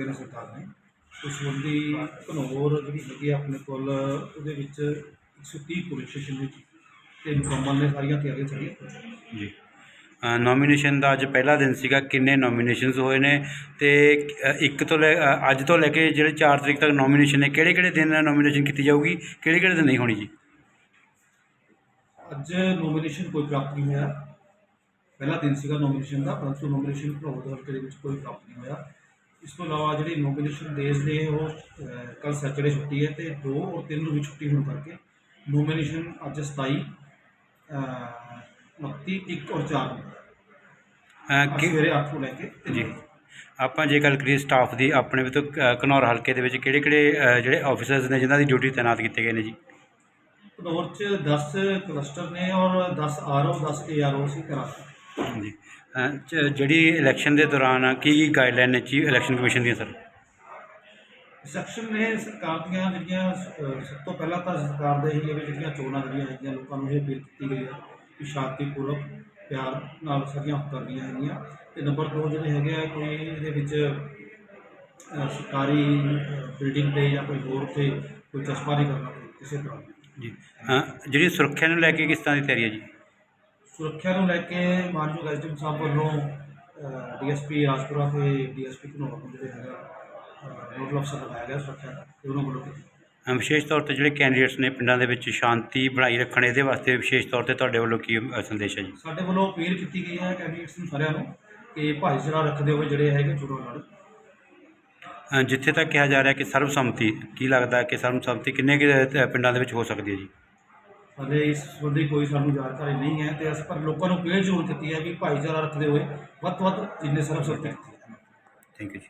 ਕੇਂਦਰ ਸਰਕਾਰ ਨੇ। ਉਸ ਸੰਬੰਧੀ ਘਨੌਰ ਜਿਹੜੀ ਹੈਗੀ ਆਪਣੇ ਕੋਲ ਉਹਦੇ ਵਿੱਚ 130 ਪੁਲਿਸ ਸਟੇਸ਼ਨ ਵਿੱਚ ਤੇ ਮੁਕੰਮਲ ਨੇ ਸਾਰੀਆਂ ਤਿਆਰੀਆਂ ਚੱਲੀਆਂ। ਜੀ। ਨੋਮੀਨੇਸ਼ਨ ਦਾ ਅੱਜ ਪਹਿਲਾ ਦਿਨ ਸੀਗਾ। ਕਿੰਨੇ ਨੋਮੀਨੇਸ਼ਨਸ ਹੋਏ ਨੇ ਤੇ ਇੱਕ ਤੋਂ ਲੈ ਅੱਜ ਤੋਂ ਲੈ ਕੇ ਜਿਹੜੇ 4 ਤਰੀਕ ਤੱਕ ਨੋਮੀਨੇਸ਼ਨ ਨੇ ਕਿਹੜੇ ਕਿਹੜੇ ਦਿਨ ਨੋਮੀਨੇਸ਼ਨ ਕੀਤੀ ਜਾਊਗੀ? ਕਿਹੜੇ ਕਿਹੜੇ ਦਿਨ ਨਹੀਂ ਹੋਣੀ ਜੀ? ਅੱਜ ਨੋਮੀਨੇਸ਼ਨ ਕੋਈ ਪ੍ਰਾਪਤ ਨਹੀਂ ਹੋਇਆ। ਪਹਿਲਾ ਦਿਨ ਸੀਗਾ ਨੋਮੀਨੇਸ਼ਨ ਦਾ ਪਰੰਤੂ ਨੋਮੀਨੇਸ਼ਨ ਹਲਕੇ ਦੇ ਵਿੱਚ ਕੋਈ ਪ੍ਰਾਪਤ ਨਹੀਂ ਹੋਇਆ। ਇਸ ਤੋਂ ਇਲਾਵਾ ਜਿਹੜੀ ਨੋਮੀਨੇਸ਼ਨ ਡੇਜ਼ ਨੇ ਉਹ ਕੱਲ ਸੈਚਰਡੇ ਛੁੱਟੀ ਹੈ ਤੇ 2 ਔਰ 3 ਨੂੰ ਵੀ ਛੁੱਟੀ ਹੋਣ ਕਰਕੇ ਨੋਮੀਨੇਸ਼ਨ ਅੱਜ 27 ਅਹ, 29 1 ਔਰ 4 ਨੂੰ। ਅ, ਅੱਜ ਕਿ- ਸਵੇਰੇ 8 ਤੋਂ ਲੈ ਕੇ ਤਿੰਨ ਜੀ। ਵਜੇ। ਆਪਾਂ ਜੇ ਗੱਲ ਕਰੀਏ ਸਟਾਫ ਦੀ ਆਪਣੇ ਵੀ ਤੋਂ ਘਨੌਰ ਹਲਕੇ ਦੇ ਵਿੱਚ ਕਿਹੜੇ ਕਿਹੜੇ ਜਿਹੜੇ ਆਫੀਸਰਸ ਨੇ ਜਿਨ੍ਹਾਂ ਦੀ ਡਿਊਟੀ ਤਾਇਨਾਤ ਕੀਤੇ ਗਏ ਨੇ ਜੀ? ਘਨੌਰ 'ਚ 10 ਕਲਸਟਰ ਨੇ ਔਰ 10 ਆਰਓ 10 ਏਆਰਓ ਸੀ ਕਰਾਚੀ ਜੀ ਅ, ਜ- ਜਿਹੜੀ ਇਲੈਕਸ਼ਨ ਦੇ ਦੌਰਾਨ ਕੀ ਕੀ ਗਾਈਡਲਾਈਨ ਨੇ ਚੀਫ ਇਲੈਕਸ਼ਨ ਕਮਿਸ਼ਨ ਦੀਆਂ ਸਰ ਸੈਕਸ਼ਨ ਨੇ ਸਰਕਾਰ ਦੀਆਂ ਜਿਹੜੀਆਂ ਅਹ, ਸਭ ਤੋਂ ਪਹਿਲਾਂ ਤਾਂ ਸਰਕਾਰ ਦੇ ਹੀ ਵੀ ਜਿਹੜੀਆਂ ਚੋਣਾਂ ਜਿਹੜੀਆਂ ਹੈਗੀਆਂ ਲੋਕਾਂ ਨੂੰ ਇਹ ਅਪੀਲ ਕੀਤੀ ਗਈ ਹੈ ਕਿ ਸ਼ਾਂਤੀਪੂਰਵਕ ਪਿਆਰ ਨਾਲ ਸਾਰੀਆਂ ਕਰਨੀਆਂ ਹੈਗੀਆਂ। ਤੇ ਨੰਬਰ 2 ਜਿਹੜੇ ਹੈਗੇ ਆ ਕੋਈ ਇਹਦੇ ਵਿੱਚ ਅਹ, ਸਰਕਾਰੀ ਬਿਲਡਿੰਗ ਤੇ ਜਾਂ ਕੋਈ ਹੋਰ ਤੇ ਕੋਈ ਚਸਪਾ ਨਹੀਂ ਕਰਨਾ ਕਿਸੇ ਤਰ੍ਹਾਂ। ਦੀ। ਜੀ। ਅ, ਜਿਹੜੀ ਸੁਰੱਖਿਆ ਨੂੰ ਲੈ ਕੇ ਕਿਸ ਤਰ੍ਹਾਂ ਦੀ ਤਿਆਰੀ ਹੈ ਜੀ? ਸੁਰੱਖਿਆ ਨੂੰ ਲੈ ਕੇ ਮਾਨਯੋਗ ਐਸਡੀਐਮ ਸਾਹਿਬ ਵੱਲੋਂ ਡੀਐਸਪੀ ਰਾਜਪੁਰਾ ਤੇ ਡੀਐਸਪੀ ਘਨੌਰ ਨੂੰ ਜਿਹੜੇ ਹੈਗਾ ਨੋਡਲ ਅਫਸਰ ਲਗਾਇਆ ਗਿਆ ਸੁਰੱਖਿਆ ਦਾ ਤੇ ਉਹਨਾਂ ਵੱਲੋਂ ਕੀਤੀ। ਅ, ਵਿਸ਼ੇਸ਼ ਤੌਰ ਤੇ ਜਿਹੜੇ ਕੈਂਡੀਡੇਟਸ ਨੇ ਪਿੰਡਾਂ ਦੇ ਵਿੱਚ ਸ਼ਾਂਤੀ ਬਣਾਈ ਰੱਖਣ ਇਹਦੇ ਵਾਸਤੇ ਵਿਸ਼ੇਸ਼ ਤੌਰ ਤੇ ਤੁਹਾਡੇ ਵੱਲੋਂ ਕੀ ਅ, ਸੰਦੇਸ਼ ਹੈ ਜੀ? ਸਾਡੇ ਵੱਲੋਂ ਅਪੀਲ ਕੀਤੀ ਗਈ ਹੈ ਕੈਂਡੀਡੇਟਸ ਨੂੰ ਸਾਰਿਆਂ ਨੂੰ ਕਿ ਭਾਈਚਾਰਾ ਰੱਖਦੇ ਹੋਏ ਜਿਹੜੇ ਹੈਗੇ ਚੋਣਾਂ ਅ, ਜਿੱਥੇ ਤੱਕ ਕਿਹਾ ਜਾ ਰਿਹਾ ਕਿ ਸਰਬਸੰਮਤੀ ਕੀ ਲੱਗਦਾ ਕਿ ਸਰਬਸੰਮਤੀ ਕਿੰਨੇ ਕੁ ਅ, ਪਿੰਡਾਂ ਦੇ ਵਿੱਚ ਹੋ ਸਕਦੀ ਹੈ ਜੀ? ਅਤੇ ਇਸ ਸੰਬੰਧੀ ਕੋਈ ਸਾਨੂੰ ਜਾਣਕਾਰੀ ਨਹੀਂ ਹੈ ਤੇ ਅਸੀਂ ਪਰ ਲੋਕਾਂ ਨੂੰ ਅਪੀਲ ਜ਼ਰੂਰ ਕੀਤੀ ਹੈ ਵੀ ਭਾਈਚਾਰਾ ਰੱਖਦੇ ਹੋਏ ਵੱਧ ਤੋਂ ਵੱਧ ਜਿੰਨੇ ਸਰਬਸੰਮਤੀ ਕੀਤੀ ਹੈ। ਥੈਂਕ ਯੂ ਜੀ।